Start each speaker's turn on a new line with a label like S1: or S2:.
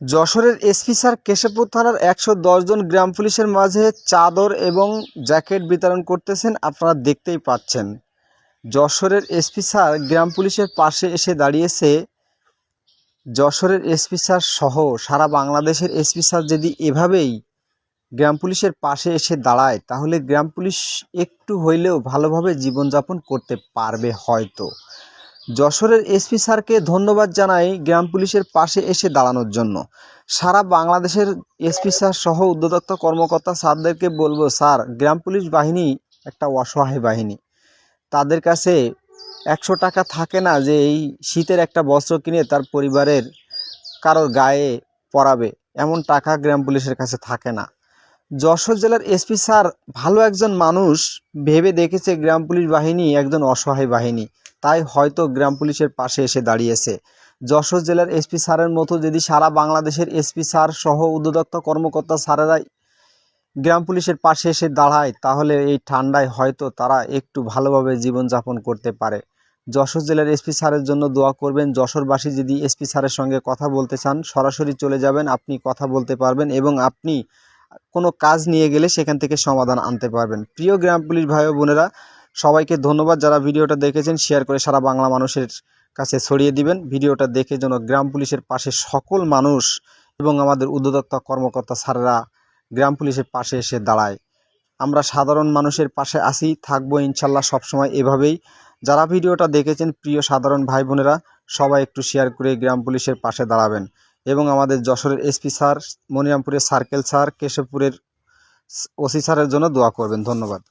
S1: যশোরের SP sir Keshabpur থানার একশো জন গ্রাম পুলিশের মাঝে চাদর এবং জ্যাকেট বিতরণ করতেছেন আপনারা দেখতেই পাচ্ছেন। যশোরের এসপি স্যার গ্রাম পুলিশের পাশে এসে দাঁড়িয়েছে। যশোরের এসপি স্যার সহ সারা বাংলাদেশের এসপি স্যার যদি এভাবেই গ্রাম পুলিশের পাশে এসে দাঁড়ায়, তাহলে গ্রাম পুলিশ একটু হইলেও ভালোভাবে জীবনযাপন করতে পারবে হয়তো। যশোরের এসপি স্যারকে ধন্যবাদ জানাই গ্রাম পুলিশের পাশে এসে দাঁড়ানোর জন্য। সারা বাংলাদেশের এসপি স্যার সহ উদ্যোক্তা কর্মকর্তা স্যারদেরকে বলব, স্যার, গ্রাম পুলিশ বাহিনী একটা অসহায় বাহিনী। তাদের কাছে একশো টাকা থাকে না যে এই শীতের একটা বস্ত্র কিনে তার পরিবারের কারোর গায়ে পরাবে। এমন টাকা গ্রাম পুলিশের কাছে থাকে না। যশোর জেলার এসপি স্যার ভালো একজন মানুষ ভেবে দেখেছে গ্রাম পুলিশ বাহিনী একজন অসহায় বাহিনী। তাই হয়তো গ্রাম পুলিশের পাশে এসে দাঁড়িয়েছে। যশোর জেলার এসপি স্যারের মতো যদি সারা বাংলাদেশের এসপি স্যার সহ উদ্যোক্তা কর্মকর্তা স্যারেরাই গ্রাম পুলিশের পাশে এসে দাঁড়ায়, তাহলে এই ঠান্ডায় হয়তো তারা একটু ভালোভাবে জীবনযাপন করতে পারে। যশোর জেলার এসপি স্যারের জন্য দোয়া করবেন, যশোরবাসী যদি এসপি স্যারের সঙ্গে কথা বলতে চান, সরাসরি চলে যাবেন, আপনি কথা বলতে পারবেন এবং আপনি কোনো কাজ নিয়ে গেলে সেখান থেকে সমাধান আনতে পারবেন। প্রিয় গ্রাম পুলিশ ভাই বোনেরা সবাইকে ধন্যবাদ যারা ভিডিওটা দেখেছেন। শেয়ার করে সারা বাংলা মানুষের কাছে ছড়িয়ে দিবেন। ভিডিওটা দেখে যেন গ্রাম পুলিশের পাশে সকল মানুষ এবং আমাদের উদ্যোক্তা কর্মকর্তা স্যারেরা গ্রাম পুলিশের পাশে এসে দাঁড়ায়। আমরা সাধারণ মানুষের পাশে আসি থাকব ইনশাল্লাহ সবসময় এভাবেই। যারা ভিডিওটা দেখেছেন, প্রিয় সাধারণ ভাই বোনেরা, সবাই একটু শেয়ার করে গ্রাম পুলিশের পাশে দাঁড়াবেন। এবং আমাদের যশোরের এসপি স্যার, মনিরামপুরের সার্কেল স্যার, কেশবপুরের ওসি স্যারের জন্য দোয়া করবেন। ধন্যবাদ।